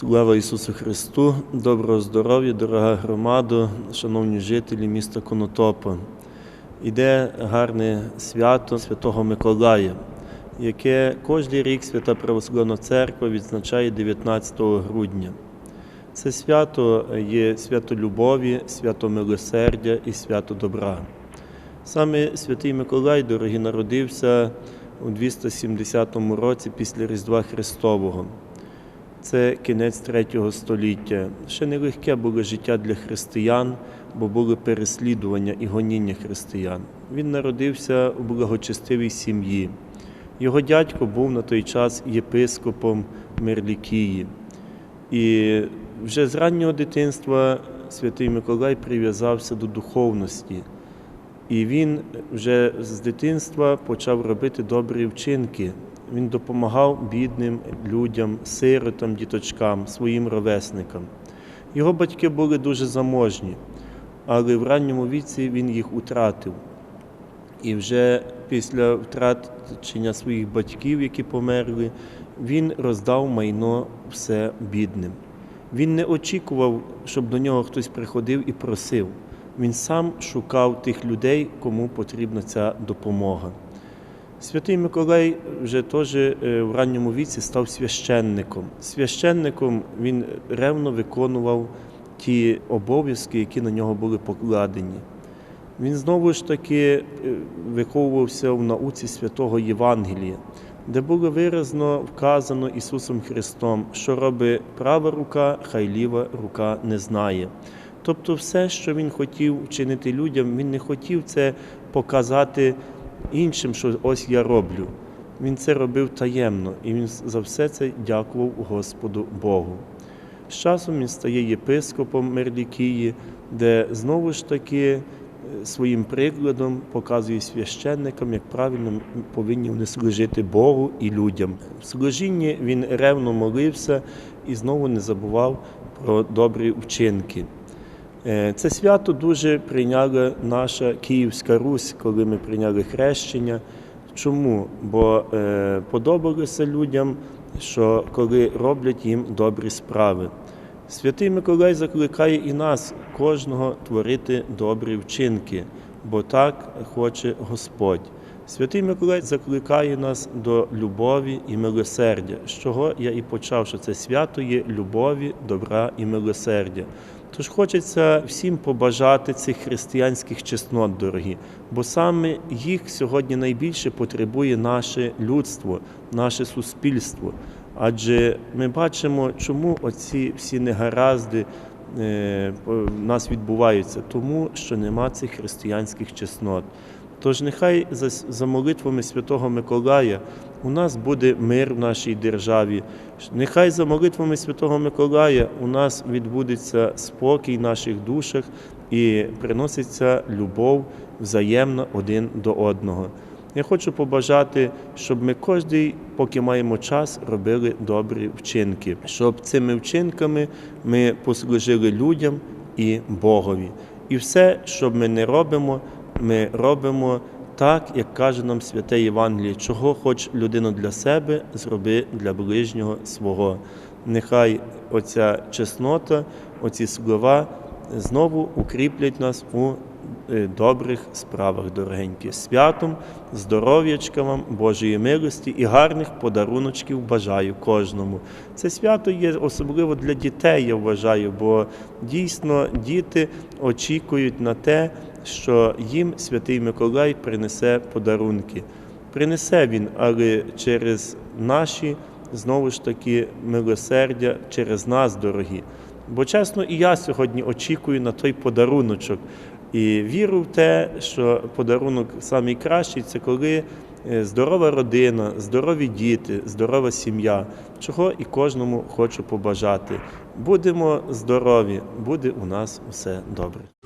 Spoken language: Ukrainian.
Слава Ісусу Христу, доброго здоров'я, дорога громада, шановні жителі міста Конотопа. Іде гарне свято Святого Миколая, яке кожен рік Свята Православна Церква відзначає 19 грудня. Це свято є свято любові, свято милосердя і свято добра. Саме Святий Миколай, дорогі, народився у 270 році після Різдва Христового. Це кінець третього століття. Ще нелегке було життя для християн, бо були переслідування і гоніння християн. Він народився у благочестивій сім'ї. Його дядько був на той час єпископом Мерлікії. І вже з раннього дитинства святий Миколай прив'язався до духовності. І він вже з дитинства почав робити добрі вчинки. Він допомагав бідним людям, сиротам, діточкам, своїм ровесникам. Його батьки були дуже заможні, але в ранньому віці він їх утратив. І вже після втрачення своїх батьків, які померли, він роздав майно все бідним. Він не очікував, щоб до нього хтось приходив і просив. Він сам шукав тих людей, кому потрібна ця допомога. Святий Миколай вже теж е, в ранньому віці став священником. Священником він ревно виконував ті обов'язки, які на нього були покладені. Він знову ж таки е, виховувався в науці святого Євангелія, де було виразно вказано Ісусом Христом, що робить права рука, хай ліва рука не знає. Тобто, все, що він хотів вчинити людям, він не хотів це показати іншим, що ось я роблю. Він це робив таємно, і він за все це дякував Господу Богу. З часом він стає єпископом Мерлікії, де знову ж таки е, своїм прикладом показує священникам, як правильно повинні вони служити Богу і людям. В служінні він ревно молився і знову не забував про добрі вчинки. Е, Це свято дуже прийняла наша Київська Русь, коли ми прийняли хрещення. Чому? Бо е, подобалося людям, що коли роблять їм добрі справи. Святий Миколай закликає і нас, кожного, творити добрі вчинки, бо так хоче Господь. Святий Миколай закликає нас до любові і милосердя, з чого я і почав, що це свято є любові, добра і милосердя. Тож хочеться всім побажати цих християнських чеснот, дорогі, бо саме їх сьогодні найбільше потребує наше людство, наше суспільство. Адже ми бачимо, чому оці всі негаразди е, в нас відбуваються, тому що нема цих християнських чеснот. Тож нехай за, за молитвами Святого Миколая у нас буде мир в нашій державі. Нехай за молитвами Святого Миколая у нас відбудеться спокій в наших душах і приноситься любов взаємна один до одного. Я хочу побажати, щоб ми кожен, поки маємо час, робили добрі вчинки, щоб цими вчинками ми послужили людям і Богові. І все, що ми не робимо, ми робимо так, як каже нам святе Євангеліє, чого хоч людина для себе, зроби для ближнього свого. Нехай оця чеснота, оці слова знову укріплять нас у е, добрих справах, дорогенькі. Святом, здоров'ячка вам, Божої милості і гарних подаруночків бажаю кожному. Це свято є особливо для дітей, я вважаю, бо дійсно діти очікують на те, що їм святий Миколай принесе подарунки. Принесе він, але через наші знову ж таки милосердя, через нас, дорогі. Бо чесно, і я сьогодні очікую на той подаруночок. І вірю в те, що подарунок найкращий це коли е, здорова родина, здорові діти, здорова сім'я, чого і кожному хочу побажати. Будемо здорові, буде у нас усе добре.